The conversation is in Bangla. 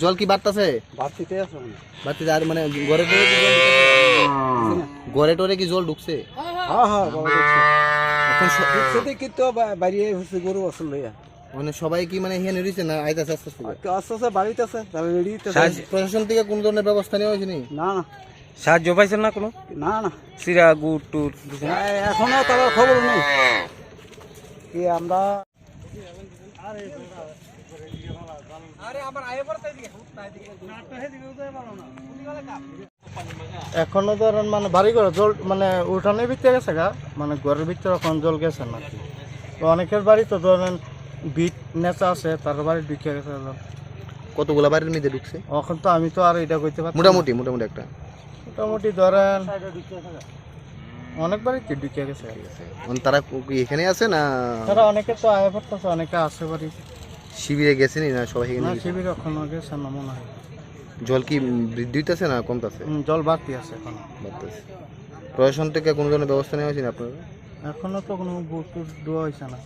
জল কি বাড়তাছে বাড়তিতে আসুন বাড়তে আর মানে ঘরে টরে কি জল ঢুকছে? ঘরে টরে কি জল ঢুকছে? হ্যাঁ হ্যাঁ এখন বাইরে হচ্ছে গরু আসল লইয়া। মানে সবাই কি মানে হিয়ানে রয়েছে না আইতাছে আস্তে আস্তে? আস্তে আস্তে বাড়িতে আছে তাহলে রেডি প্রশাসন থেকে কোন ধরনের ব্যবস্থা নেওয়া হয়েছে না? না সাহায্য পাইছেন না কোনো? না না। সিরা গুড় টুর এখনও তার খবর নেই। কি আমরা এখনও ধরেন মানে বাড়ি ঘরে জল মানে উঠানের ভিতরে গেছে গা? মানে ঘরের ভিতরে এখন জল গেছে নাকি? তো অনেকের বাড়ি তো ধরেন বিট নেচা আছে তার বাড়ি ঢুকে গেছে। কতগুলা বাড়ির মধ্যে ঢুকছে? এখন তো আমি তো আর এটা কইতে পারছি মোটামুটি মোটামুটি একটা। মোটামুটি ধরেন অনেক বাড়িতে ঢুকে গেছে। তারা কি এখানে আছে না? তারা অনেকে তো আয় পড়তেছে অনেকে আছে বাড়ি শিবিরে গেছেনি না সবাই এখানে? শিবির এখনও গেছে না মনে হয়। জল কি বৃদ্ধি হইতেছে না কমতেছে? জল বাড়তি আছে এখন। বাড়তেছে। প্রশাসন থেকে কোনো ধরনের ব্যবস্থা নেওয়া হয়েছে না আপনার এখনও তো কোনো বুট টুট দেওয়া হয়েছে না।